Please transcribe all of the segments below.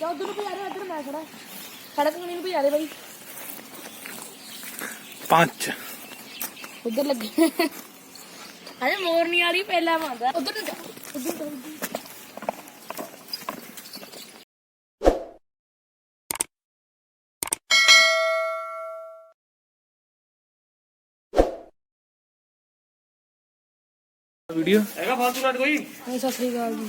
ਜਾ ਉਧਰ ਨੂੰ ਭਜਾ ਦੇ ਇੱਧਰ ਮੈਂ ਖੜਾ ਸੜਕ ਕਣੀ ਨੂੰ ਭਜਾ ਦੇ ਬਾਈ। ਪੰਜ। ਉਧਰ ਲੱਗੇ। ਅਰੇ ਮੋਰਨੀ ਵਾਲੀ ਪਹਿਲਾਂ ਮੰਨਦਾ ਉਧਰ ਨੂੰ ਜਾ। ਉਧਰ ਨੂੰ ਜਾ। ਵੀਡੀਓ? ਹੈਗਾ ਫਾਲਤੂ ਨਟ ਕੋਈ ਸਤਿ ਸ੍ਰੀ ਅਕਾਲ ਜੀ।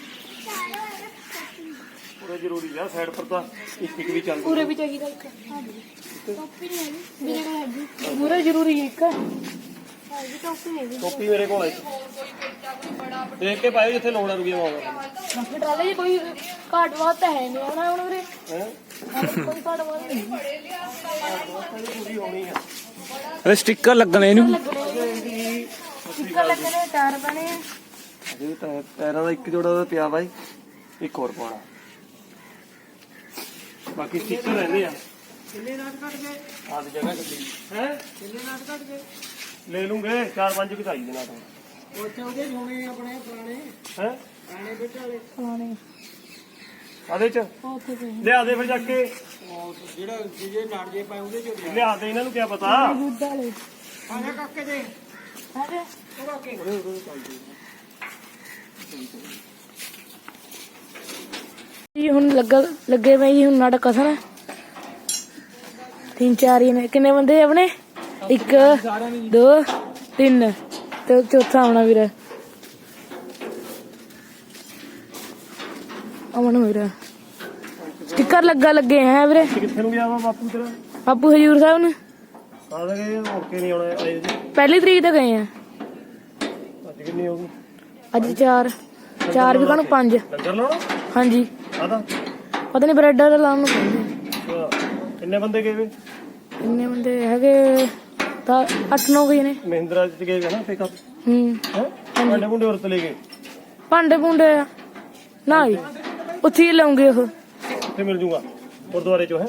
ਜ਼ਿਆਦਾ ਜ਼ਰੂਰੀ ਆ ਸਾਈਡ ਪਰ ਤਾਂ ਇੱਕ ਇੱਕ ਵੀ ਚੱਲਦੀ ਪੂਰੇ ਵੀ ਚਾਹੀਦਾ ਇੱਕ। ਟੋਪੀ ਨਹੀਂ ਹੈਗੀ ਮੇਰੇ ਕੋਲ ਹੈਗੀ। ਮੂਰੇ ਜ਼ਰੂਰੀ ਹੈ ਇੱਕ? ਹੈਗੀ ਟੋਪੀ ਨਹੀਂ ਹੈਗੀ। ਟੋਪੀ ਮੇਰੇ ਕੋਲ ਹੈ ਦੇਖ ਕੇ ਪਾਇਓ ਜਿੱਥੇ ਲੋੜ ਰੁਕੀ ਮਾਵਾ ਟਰਾਲੇ 'ਚ ਕੋਈ ਘਾਟ ਵਾਧ ਤਾਂ ਹੈ ਨਹੀਂ ਹਨਾ ਹੁਣ ਵੀਰੇ? ਕੋਈ ਘਾਟ ਵਾਧ ਨਹੀਂ। ਪੂਰੀ ਹੋਣੀ ਆ ਅਰੇ ਸਟicker ਲੱਗਣੇ ਇਹਨੂੰ ਸਟicker ਲੱਗਣੇ ਤਾਰ ਬਣੇ ਇਹ ਤਾਂ ਪੈਰਾਂ ਦਾ ਇੱਕ ਜੋੜਾ ਦਾ ਪਿਆ ਬਾਈ ਇੱਕ ਹੋਰ ਪਾਉਣਾ। ਬਾਕੀ ਸਟicker ਰਹਿੰਦੇ ਆ। ਕਿੰਨੇ ਨਾਟ ਕੱਟ ਗਏ? ਆਹ ਜਗ੍ਹਾ ਕਿੱਲੀ ਹੈ? ਕਿੰਨੇ ਨਾਟ ਕੱਟ ਗਏ? ਲੈ ਲੂੰਗੇ ਚਾਰ ਪੰਜ ਕਿਸਾਈ ਦੇ ਨਾਲ ਉੱਥੇ ਉਹਦੇ ਹੋਣੇ ਆਪਣੇ ਪੁਰਾਣੇ। ਹੈ? ਪੁਰਾਣੇ ਬਿੱਟ ਵਾਲੇ। ਪੁਰਾਣੇ। ਆਦੇ ਚ? ਉੱਥੇ ਲਿਆ ਫਿਰ ਜਾ ਕੇ। ਜਿਹੜਾ ਜੇ ਨਾਟ ਜੇ ਪਾਏ ਉਹਦੇ ਚ ਲਿਆ। ਦੇ ਇਹਨਾਂ ਨੂੰ ਕੀ ਪਤਾ? ਗੁੱਡ ਵਾਲੇ। ਆਜਾ ਕੱਕੇ ਦੇ। ਆਜਾ ਉਹ ਕੱਕੇ। ਜੀ ਹੁਣ ਲੱਗਾ ਲੱਗੇ ਪਏ ਜੀ ਹੁਣ ਨਾਟਕ ਕਸਣ ਤਿੰਨ ਚਾਰ ਹੀ ਨੇ। ਕਿੰਨੇ ਬੰਦੇ ਆ ਆਪਣੇ? ਇੱਕ ਦੋ ਤਿੰਨ। ਤੇ ਚੌਥਾ ਆਉਣਾ ਵੀਰ। ਆਉਣਾ ਵੀਰ। ਸਟicker ਲੱਗਾ ਲੱਗੇ ਹੈ ਵੀਰੇ? ਕਿੱਥੇ ਨੂੰ ਗਿਆ ਵਾ ਬਾਪੂ ਤੇਰਾ? ਬਾਪੂ ਹਜੂਰ ਸਾਹਿਬ ਨੇ। ਆ ਗਏ ਮੁੜ ਕੇ ਨਹੀਂ ਆਉਣਾ ਆਏ ਜੀ। ਪਹਿਲੀ ਤਰੀਕ ਤੇ ਗਏ ਆ। ਅੱਜ ਕਿੰਨੀ ਹੋ ਗਈ? ਅੱਜ ਚਾਰ। ਚਾਰ ਵੀ ਕਹਣ ਪੰਜ। ਲੰਗਰ ਲਾਉਣਾ? ਹਾਂਜੀ। ਆਦਾ? ਪਤਾ ਨਹੀਂ ਬ੍ਰੈਡ ਦਾ ਲਾਉਣ ਨੂੰ ਕਹਿੰਦੇ ਕਿੰਨੇ ਬੰਦੇ ਗਏ ਵੇ? ਇੰਨੇ ਬੰਦੇ ਹੈਗੇ ਤਾਂ 8-9 ਗਏ ਨੇ। ਮਹਿੰਦਰਾ ਚ ਗਏ ਵੇ ਨਾ ਪਿਕਅਪ ਹੂੰ। ਹੈ? ਭਾਂਡੇ ਭੁੰਡੇ ਵਰਤ ਲੈ ਗਏ? ਭਾਂਡੇ ਭੁੰਡੇ ਨਾ ਜੀ ਉੱਥੇ ਹੀ ਲਾਉਂਗੇ ਉਹ। ਕਿੱਥੇ ਮਿਲ ਜੂਗਾ ਗੁਰਦੁਆਰੇ ਚੋਂ ਹੈ?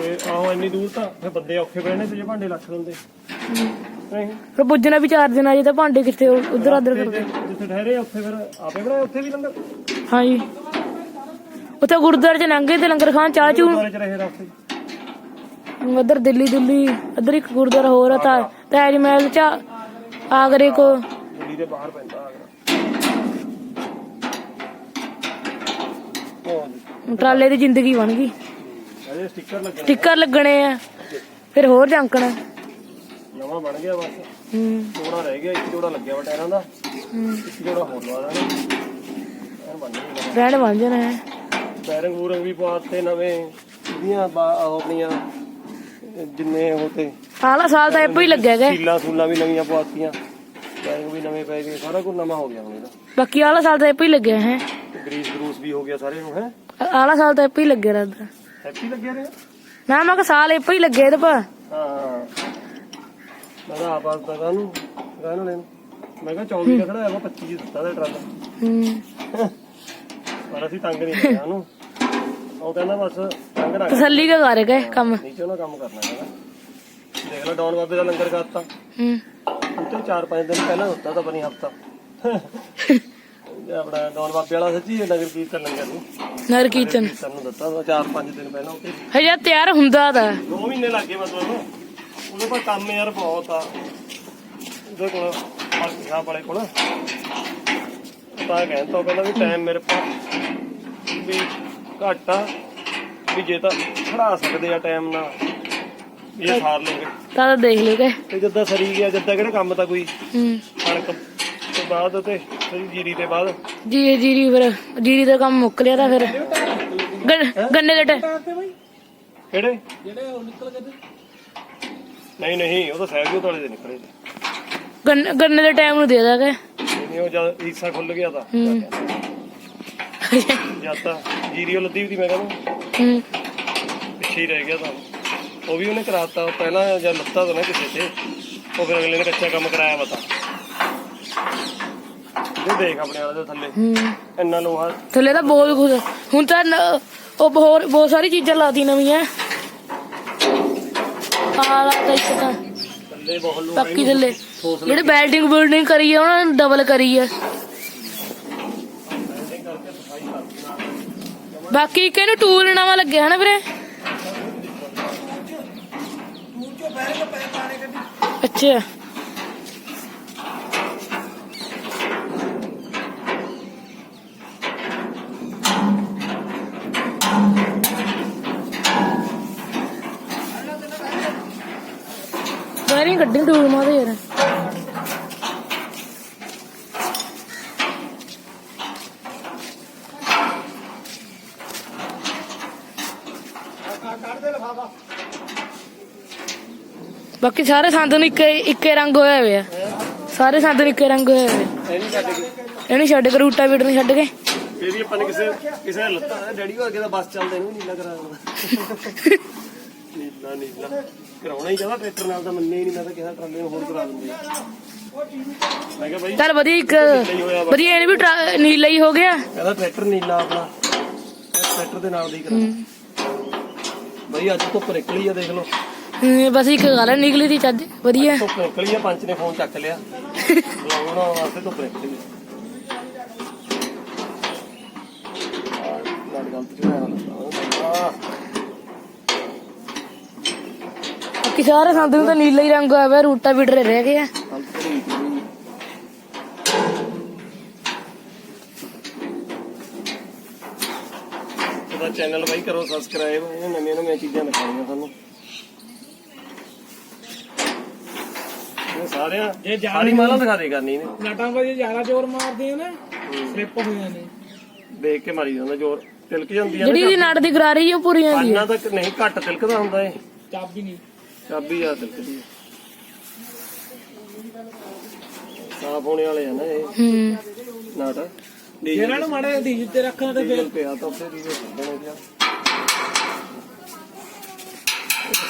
ਤੇ ਆਹੋ ਇੰਨੀ ਦੂਰ ਤਾਂ ਫਿਰ ਬੰਦੇ ਔਖੇ ਪਏ ਨੇ ਤੇ ਜੇ ਭਾਂਡੇ ਲੱਖ ਦਿੰਦੇ। ਨਹੀਂ ਫਿਰ ਪੁੱਜਣਾ ਵੀ ਚਾਰ ਦਿਨ ਆ ਜੇ ਤਾਂ ਭਾਂਡੇ ਕਿੱਥੇ ਉਧਰ ਆਦਰ ਕਰਦੇ। ਜਿੱਥੇ ਠਹਿਰੇ ਆ, ਉੱਥੇ ਫਿਰ ਆਪੇ ਬਣਾਏ ਉੱਥੇ ਵੀ ਲੰਗਰ? ਹਾਂਜੀ। ਉੱਥੇ ਗੁਰਦੁਆਰੇ ਚ ਲੰਘੇ ਤੇ ਲੰਗਰ ਖਾਨ ਚਾਹ ਚੂ ਗੁਰਦੁਆਰੇ ਚ ਰਹੇ ਰਸਤੇ ਉਧਰ ਦਿੱਲੀ ਦਿੱਲੀ ਉਧਰ ਇੱਕ ਗੁਰਦੁਆਰਾ ਹੋਰ ਆ ਤਾਂ ਤਾਜ ਮਹਿਲ ਚ ਆਗਰੇ ਕੋ। ਦਿੱਲੀ ਦੇ ਬਾਹਰ ਪੈਂਦਾ ਆਗਰਾ। ਟਰਾਲੇ ਦੀ ਜ਼ਿੰਦਗੀ ਬਣ ਗਈ। ਅਜੇ ਸਟicker ਲੱਗਣੇ ਸਟicker ਲੱਗਣੇ ਆ। ਫਿਰ ਹੋਰ ਜੰਕਣਾ। ਨਵਾਂ ਬਣ ਗਿਆ ਬਸ। ਹੂੰ। ਜੋੜਾ ਰਹਿ ਗਿਆ ਇੱਕ ਜੋੜਾ ਲੱਗਿਆ ਵਾ ਟਾਇਰਾਂ ਦਾ। ਹੂੰ। ਇੱਕ ਜੋੜਾ ਹੋਰ ਲਵਾ ਦਾਂਗੇ। ਐਨ ਬਣ ਗਿਆ ਰਹਿਣ ਬਣ ਜਾਣਾ ਹੈ। ਬੈਰਿੰਗ ਬੂਰੰਗ ਵੀ ਪਵਾਤੇ ਨਵੇਂ। ਇਹਦੀਆਂ ਬਾ- ਆਪਣੀਆਂ ਜਿੰਨੇ ਉਹ ਤੇ ਆਲਾ ਸਾਲ ਤਾਂ ਇੱਪੋ ਹੀ ਲੱਗਿਆ ਗਿਆ। ਸੀਲਾਂ ਸੂਲਾਂ ਵੀ ਨਵੀਆਂ ਪਵਾਤੀਆਂ ਬੈਰਿੰਗ ਵੀ ਨਵੇਂ ਪੈ ਗਏ ਸਾਰਾ ਕੁਝ ਨਵਾਂ ਹੋ ਗਿਆ ਹੁਣ ਇਹਦਾ। ਬਾਕੀ ਆਲਾ ਸਾਲ ਤਾਂ ਇੱਪੋ ਹੀ ਲੱਗਿਆ ਹੈ। ਗਰੀਸ ਗਰੂਸ ਵੀ ਹੋ ਗਿਆ ਸਾਰੇ ਨੂੰ ਹੈ? ਆਲਾ ਸਾਲ ਤਾਂ ਇੱਪੋ ਹੀ ਲੱਗਿਆ ਰਹਿੰਦਾ। ਹੈਪੀ ਲੱਗਿਆ ਰਿਹਾ? ਨਾ ਮੈਂ ਕਿਹਾ ਸਾਲ ਇੱਪੋ ਹੀ ਲੱਗਿਆ ਇਹਦੇ ਪਾ ਹਾਂ। ਮੈਂ ਤਾਂ ਆਪ ਆਪ ਤਾਂ ਨੂੰ ਗਾਣ ਲੈਣ? ਮੈਂ ਕਿਹਾ 24 ਦਾ ਖੜਾ ਹੈ 25 ਦਿੱਤਾ ਦਾ ਟਰਾਲਾ ਹੂੰ। ਪਰ ਅਸੀਂ ਤੰਗ ਨਹੀਂ ਕਰਿਆ ਉਹਨੂੰ। ਉਹ ਕਹਿੰਦਾ ਬਸ ਤੰਗ ਨਾ ਕਰ ਤਸੱਲੀ ਕੇ ਕਰ ਗਏ ਕੰਮ। ਨੀਚੇ ਉਹਨਾਂ ਕੰਮ ਕਰਨਾ ਹੈਗਾ। ਦੇਖ ਲਓ ਡਾਉਨ ਬਾਬੇ ਦਾ ਲੰਗਰ ਕਰਤਾ ਹੂੰ। ਉੱਤੇ 4-5 ਦਿਨ ਪਹਿਲਾਂ ਤਾਂ ਬਣੀ ਹਫਤਾ। ਆਪਣਾ ਬਾਬੇ ਵਾਲਾ ਸੱਚੀ ਨਗਰ ਕੀਰਤਨ ਲੰਗਰ ਨੂੰ ਨਰ ਕੀਰਤਨ। ਕੀਰਤਨ ਨੂੰ ਦਿੱਤਾ ਤਾਂ 4-5 ਦਿਨ ਪਹਿਲਾਂ। ਉੱਤੇ ਹਜੇ ਤਿਆਰ ਹੁੰਦਾ ਤਾਂ। 2 ਮਹੀਨੇ ਲੱਗੇ ਮਤਲਬ ਉਹਦੇ ਕੋਲ ਕੰਮ ਯਾਰ ਬਹੁਤ ਆ। ਉਹਦੇ ਕੋਲ ਸਾਹਿਬ ਵਾਲੇ ਕੋਲ। ਤਾਂ ਕਹਿੰਦਾ ਉਹ ਕਹਿੰਦਾ ਵੀ ਟਾਈਮ ਮੇਰੇ ਕੋਲ ਵੀ ਘੱਟ ਆ। ਵੀ ਜੇ ਤਾਂ ਖੜਾ ਸਕਦੇ ਆ ਟਾਈਮ ਨਾਲ। ਇਹ ਸਾਰ ਲਓਗੇ ਤਾਂ ਦੇਖ ਲਿਓ ਕੇ ਤੇ ਜਿੱਦਾਂ ਸਰੀ ਗਿਆ ਜਿੱਦਾਂ ਕਿਹੜਾ ਕੰਮ ਤਾਂ ਕੋਈ ਹੂੰ। ਕਣਕ ਤੋਂ ਬਾਅਦ ਤੇ ਸਰੀ ਜੀਰੀ ਤੇ ਬਾਅਦ। ਜੀ ਜੀਰੀ ਫਿਰ। ਜੀਰੀ ਦਾ ਕੰਮ ਮੁੱਕ ਲਿਆ ਤਾਂ ਫਿਰ। ਗੰਨ- ਗੰਨੇ ਦੇ ਟ- ਕਿਹੜੇ? ਜਿਹੜੇ ਉਹ ਨਿਕਲ ਗਏ ਨਹੀਂ ਨਹੀਂ ਉਹ ਤਾਂ ਸਹਿਬ ਵਾਲੇ ਦੇ ਨਿਕਲੇ ਤੇ ਗੰਨ- ਗੰਨੇ ਦੇ ਟਾਈਮ ਨੂੰ ਦੇ ਦਾਂਗੇ। ਨਹੀਂ ਉਹ ਜਦ ਈਸਾ ਖੁੱਲ ਗਿਆ ਤਾਂ। ਹੂੰ। ਜਦ ਤਾਂ ਜੀਰੀ ਉਹ ਲੱਦੀ ਵੀ ਤੀ ਮੈਂ ਕਹਿੰਦਾ। ਹੂੰ। ਪਿੱਛੇ ਹੀ ਰਹਿ ਗਿਆ ਤਾਂ। ਉਹ ਵੀ ਉਹਨੇ ਕਰਾਤਾ ਪਹਿਲਾਂ ਜਦ ਲੱਤਾ ਤਾਂ ਨਾ ਕਿਸੇ ਤੇ। ਉਹ ਫਿਰ ਅਗਲੇ ਨੇ ਕੱਚਾ ਕੰਮ ਕਰਾਇਆ ਪਤਾ ਇਹ ਦੇਖ ਆਪਣੇ ਵਾਲੇ ਦੇ ਥੱਲੇ। ਹੂੰ। ਇੰਨਾ ਲੋਹਾ। ਥੱਲੇ ਤਾਂ ਬਹੁਤ ਕੁਝ ਹੁਣ ਤਾਂ ਨ- ਉਹ ਹੋਰ ਬਹੁਤ ਸਾਰੀ ਚੀਜ਼ਾਂ ਲਾਦੀ ਨਵੀਆਂ। ਆਹ ਲਾਤਾ ਇੱਕ ਤਾਂ। ਥੱਲੇ ਬਹੁਤ ਲੋਹਾ ਬਾਕੀ ਥੱਲੇ। ਜਿਹੜੇ ਬਿਲਡਿੰਗ ਬਿਲਡਿੰਗ ਕਰੀ ਆ, ਉਹਨਾਂ ਨੇ ਡਬਲ ਕਰੀ ਹੈ ਬਾਕੀ ਇੱਕ ਟੂਲ ਨਵਾਂ ਲੱਗਿਆ ਹਨਾ ਵੀਰੇ? ਅੱਛਾ। ਗੱਡੀ ਟੂਲ ਮਾਰੇ ਯਾਰ। ਬਾਕੀ ਸਾਰੇ ਸੰਦ ਨੂੰ ਇੱਕੇ ਇੱਕੇ ਰੰਗ ਹੋਇਆ ਹੋਇਆ। ਸਾਰੇ ਸੰਦ ਨੂੰ ਇੱਕੇ ਰੰਗ ਹੋਇਆ ਹੋਇਆ। ਇਹ ਨਹੀਂ ਛੱਡ ਕੇ ਇਹਨੂੰ ਛੱਡ ਕੇ ਰੂਟਾ ਵੀਟਰ ਨੂੰ ਛੱਡ ਕੇ। ਇਹ ਵੀ ਆਪਾਂ ਨੇ ਕਿਸੇ ਕਿਸੇ ਦਾ ਲੱਤਾ। ਡੈਡੀ ਕੋ ਅੱਗੇ ਦਾ ਬੱਸ ਚੱਲਦਾ ਇਹਨੂੰ ਨੀਲਾ ਕਰਾ ਦੇਣਾ ਨੀਲਾ ਨੀਲਾ। ਕਰਾਉਣਾ ਹੀ ਚਾਹਦਾ ਟਰੈਕਟਰ ਨਾਲ ਤਾਂ ਮੰਨੇ ਹੀ ਨਹੀਂ ਮੈਂ ਤਾਂ ਕਿਹਾ ਟਰਾਲੇ ਨੂੰ ਹੋਰ ਕਰਾ ਦਿੰਦੇ। ਮੈਂ ਕਿਹਾ ਬਾਈ ਚੱਲ ਵਧੀਆ ਇੱਕ ਵਧੀਆ ਇਹਨੇ ਵੀ ਟਰਾ- ਨੀਲਾ ਹੀ ਹੋ ਗਿਆ। ਕਹਿੰਦਾ ਟਰੈਕਟਰ ਨੀਲਾ ਆਪਣਾ। ਟਰੈਕਟਰ ਦੇ ਨਾਲ ਦੀ ਕਰਾ। ਬਈ ਅੱਜ ਧੁੱਪ ਨਿਕਲੀ ਆ ਦੇਖ ਲਓ। ਹਮ, ਬਸ ਇੱਕ ਗੱਲ ਨਿਕਲੀ ਦੀ ਚੱਜ ਵਧੀਆ। ਧੁੱਪ ਨਿਕਲੀ ਆ ਪੰਚ ਨੇ ਫੋਨ ਚੱਕ ਲਿਆ। ਬਲੌਗ ਬਣਾਉਣ ਵਾਸਤੇ ਧੁੱਪ ਨਿਕਲੀ ਆ। ਗਲਤ ਹੋਇਆ। ਬਾਕੀ ਸਾਰੇ ਸੰਦ ਨੂੰ ਤਾਂ ਨੀਲਾ ਹੀ ਰੰਗ ਹੋਇਆ ਹੋਇਆ ਰੂਟਾ ਵੀਟਰ ਰਹਿ ਗਏ ਆ। ਗਲਤ ਕਰੀ ਸੀ ਉਹਦਾ ਚੈਨਲ ਬਾਈ ਕਰੋ ਸਬਸਕ੍ਰਾਈਬ ਇਹ ਨਵੀਆਂ ਨਵੀਆਂ ਚੀਜ਼ਾਂ ਦਿਖਾਉਣੀਆਂ ਤੁਹਾਨੂੰ। ਇਹ ਸਾਰਿਆਂ ਜੇ ਜਾ- ਸਾਰੀ ਮਾਲਾ ਦਿਖਾ ਦੇ ਕਰਨੀ ਨੇ ਨਟਾਂ ਕੋ ਜੇ ਜ਼ਿਆਦਾ ਜ਼ੋਰ ਮਾਰਦੇ ਆ ਨਾ ਸਲਿੱਪ ਹੋ ਜਾਂਦੇ ਦੇਖ ਕੇ ਮਾਰੀ ਜਾਂਦਾ ਜ਼ੋਰ। ਤਿਲਕ ਜਾਂਦੀ ਆ ਜਿਹੜੀ ਦੀ ਨਟ ਦੀ ਗਰਾਰੀ ਉਹ ਪੂਰੀ ਜਾਂਦੀ ਪਾਨਾ ਤੱਕ ਨਹੀਂ ਘੱਟ ਤਿਲਕਦਾ ਹੁੰਦਾ ਏ ਚਾਬੀ ਨਹੀਂ। ਚਾਬੀ ਆ ਆ ਸਾਫ਼ ਹੋਣੇ ਵਾਲੇ ਆ ਨਾ ਇਹ। ਹੂੰ। ਨਾਟ ਜਿਹਨਾਂ ਨੂੰ ਮਾੜੇ ਡੀਜ਼ਲ ਤੇ ਰੱਖਣਾ ਤੇ ਡੀਜ਼ਲ ਪਿਆ ਤਾਂ ਉੱਥੇ ਡੀਜ਼ਲ ਛੱਡਣੇ ਪਿਆ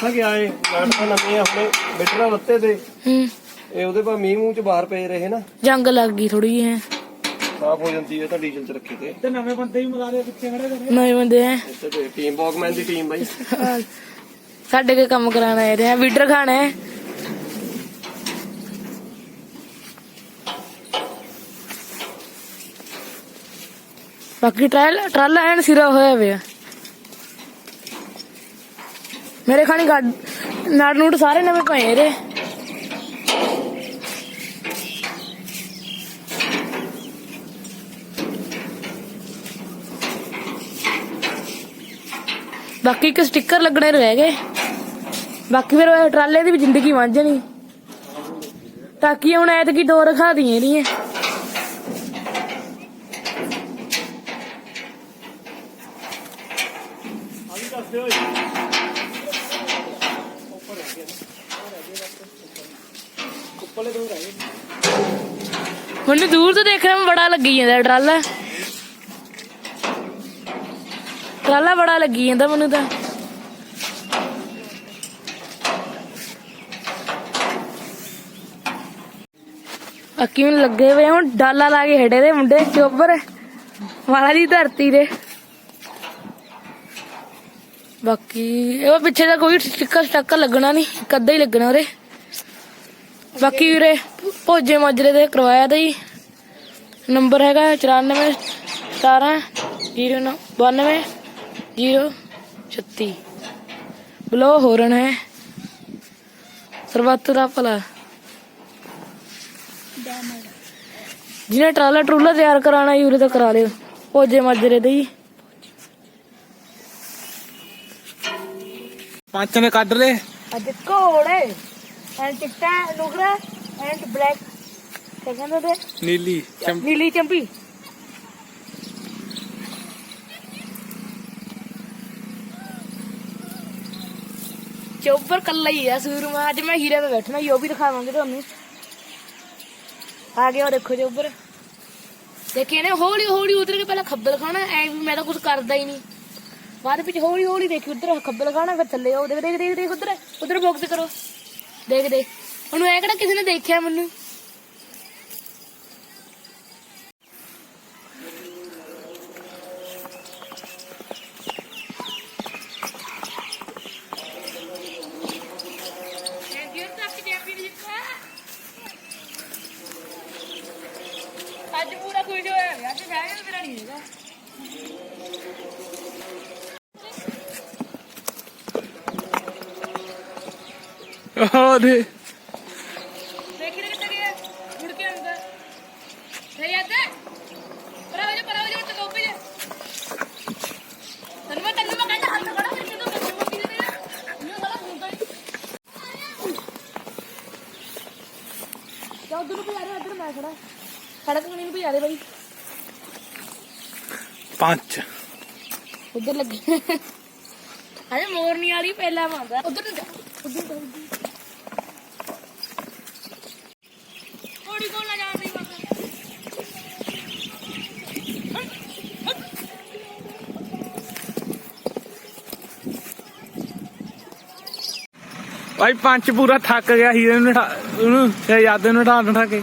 ਪਤਾ ਕੀ ਆਏ ਨਾਟ ਤਾਂ ਨਵੇਂ ਆ ਹੁਣੇ ਬਿਟਰਾ ਵੱਤੇ ਤੇ। ਹੂੰ। ਇਹ ਉਹਦੇ ਪਾ ਮੀਂਹ ਮੂੰਹ ਚ ਬਾਹਰ ਪਏ ਰਹੇ ਨਾ। ਜੰਗ ਲੱਗ ਗਈ ਥੋੜੀ ਜਿਹੀ ਹੈ। ਸਾਫ਼ ਹੋ ਜਾਂਦੀ ਹੈ ਤਾਂ ਡੀਜ਼ਲ ਚ ਰੱਖੀ ਤੇ। ਤੇ ਨਵੇਂ ਬੰਦੇ ਵੀ ਮਿਲਾ ਦੇ ਪਿੱਛੇ ਖੜੇ ਕਰੇ ਨਵੇਂ ਬੰਦੇ ਹੈ। ਇੱਥੇ ਤੇ ਟੀਮ ਬਾਕਮੈਨ ਦੀ ਟੀਮ ਬਾਈ। ਸਾਡੇ ਕੇ ਕੰਮ ਕਰਾਣਾ ਹੈ ਰਿਹਾ ਵੀਡਰ ਖਾਣਾ ਹੈ। ਬਾਕੀ ਟਰਾਲ ਟਰਾਲਾ ਐਨ ਸਿਰਾ ਹੋਇਆ ਪਿਆ। ਮੇਰੇ ਖਾਣੀ ਗੱਡ ਨਾੜ ਨੂੜ ਸਾਰੇ ਨਵੇਂ ਪਏ ਇਹਦੇ ਬਾਕੀ ਇੱਕ ਸਟicker ਲੱਗਣੇ ਰਹਿ ਗਏ। ਬਾਕੀ ਫਿਰ ਉਹ ਟਰਾਲੇ ਦੀ ਵੀ ਜ਼ਿੰਦਗੀ ਬਣ ਜਾਣੀ। ਤਾਂ ਕਿ ਹੁਣ ਐਤਕੀ ਦੋ ਰਖਾ ਦੀਆਂ ਇਹਦੀਆਂ ਮੈਨੂੰ ਦੂਰ ਤੋਂ ਦੇਖ ਰਿਹਾ ਬੜਾ ਲੱਗੀ ਜਾਂਦਾ ਟਰਾਲਾ। ਟਰਾਲਾ ਬੜਾ ਲੱਗੀ ਜਾਂਦਾ ਮੈਨੂੰ ਤਾਂ। ਅੱਕੀ ਮੈਨੂੰ ਲੱਗੇ ਹੋਏ ਹੁਣ ਡਾਲਾ ਲਾ ਕੇ ਹਟੇ ਦੇ ਮੁੰਡੇ, ਚੋਬਰ। ਵਾਲਾ ਦੀ ਧਰਤੀ ਦੇ ਬਾਕੀ, ਇਹ ਪਿੱਛੇ ਦਾ ਕੋਈ ਸਟicker ਸਟੱਕਰ ਲੱਗਣਾ ਨਹੀਂ, ਇੱਕ ਅੱਧਾ ਹੀ ਲੱਗਣਾ ਉਰੇ। ਬਾਕੀ ਵੀਰੇ, ਭੋਜੇ ਮਾਜਰੇ ਦੇ ਕਰਵਾਇਆ ਦਾ ਜੀ। ਨੰਬਰ ਹੈਗਾ 94 17 09 92 036 ਬਲੋ ਹੋਰਨ ਹੈ। ਸਰਬੱਤ ਦਾ ਭਲਾ। ਜਿਹਨੇ ਟਰਾਲਾ ਟਰੂਲਾ ਤਿਆਰ ਕਰਾਣਾ ਯੂਰੇ ਤਾਂ ਕਰਾ ਲਿਓ। ਭੋਜੇ ਮਾਜਰੇ ਦੇ ਜੀ ਪੰਜ ਨੇ ਕੱਢ ਲੈ ਅੱਜ ਘੋੜੇ ਐਂਡ ਚਿੱਟਾ ਨੁਗਰਾ ਐਂਡ ਬਲੈਕ। ਕਹਿੰਦੇ ਤੇ ਨੀਲੀ ਨੀਲੀ ਚੰਪੀ ਚੋਪਰ ਕੱਲਾ ਹੀ ਆ ਸੂਰਮਾ। ਅੱਜ ਮੈਂ ਹੀਰੇ ਤੇ ਬੈਠਣਾ ਹੀ ਉਹ ਵੀ ਦਿਖਾਵਾਂਗੇ ਤੁਹਾਨੂੰ। ਆ ਗਿਆ, ਉਹ ਦੇਖੋ ਚੋਪਰ ਦੇਖੇ ਨੇ ਹੌਲੀ ਹੌਲੀ ਉਧਰ ਕੇ ਪਹਿਲਾਂ ਖੱਬਲ ਖਾਣਾ, ਐ ਵੀ ਮੈਂ ਤਾਂ ਕੁਝ ਕਰਦਾ ਹੀ ਨਹੀਂ। ਬਾਅਦ ਵਿੱਚ ਹੌਲੀ ਹੌਲੀ ਦੇਖੀ ਉਧਰ ਖੱਬੇ ਖਾਣਾ, ਫਿਰ ਥੱਲੇ ਆਓ। ਦੇਖ ਦੇਖ ਦੇਖ ਦੇਖ, ਉਧਰ। ਉਧਰ ਫੋਕਸ ਕਰੋ। ਦੇਖ ਦੇਖ। ਉਹਨੂੰ ਐ ਕਿਹੜਾ ਕਿਸੇ ਨੇ ਦੇਖਿਆ ਮੈਨੂੰ ਅੱਜ ਪੂਰਾ ਖੁਸ਼ ਹੋਇਆ ਗਿਆ ਤੇ ਸ਼ਾਇਦ ਮੇਰਾ ਨਹੀਂ ਹੈਗਾ ਆਹ ਦੇ। ਦੇਖੀ ਕਿੱਥੇ ਗਿਆ ਮੁੜ ਕੇ ਆਉਂਦਾ। ਸਹੀ ਆਦਾ ਪਰਾ ਹੋ ਜਾ ਪਰਾ ਹੋ ਜਾ ਤੇ ਲੋਪੇ ਜਾ। ਤੈਨੂੰ ਮੈਂ ਤੈਨੂੰ ਮੈਂ ਕਹਿੰਦਾ ਹੱਥ ਖੜਾ ਕਰਕੇ ਤੂੰ ਮੈਨੂੰ ਮੋਟੀ ਦੇ ਦੇ ਇਹ ਵਾਲਾ ਹੁੰਦਾ ਹੀ ਜਾ ਉਧਰ ਨੂੰ ਵੀ ਆ ਰਿਹਾ ਇੱਧਰ ਮੈਂ ਖੜਾ। ਸੜਕ ਕਣੀ ਨੂੰ ਵੀ ਆ ਰਿਹਾ ਬਾਈ। ਪੰਜ। ਉਧਰ ਲੱਗੀ। ਅਰੇ ਮੋਰਨੀ ਵਾਲੀ ਪਹਿਲਾਂ ਆਉਂਦਾ ਉਧਰ ਨੂੰ ਜਾ। ਉਧਰ ਜਾ ਥੋੜੀ ਕੋਲ ਨਾ ਜਾਣ ਦੀ ਬਾਬਾ ਭਾਈ ਪੰਚ ਪੂਰਾ ਥੱਕ ਗਿਆ ਸੀ ਇਹਨੂੰ ਉਹਨੂੰ ਯਾਦ ਨੂੰ ਉਠਾ ਉਠਾ ਕੇ।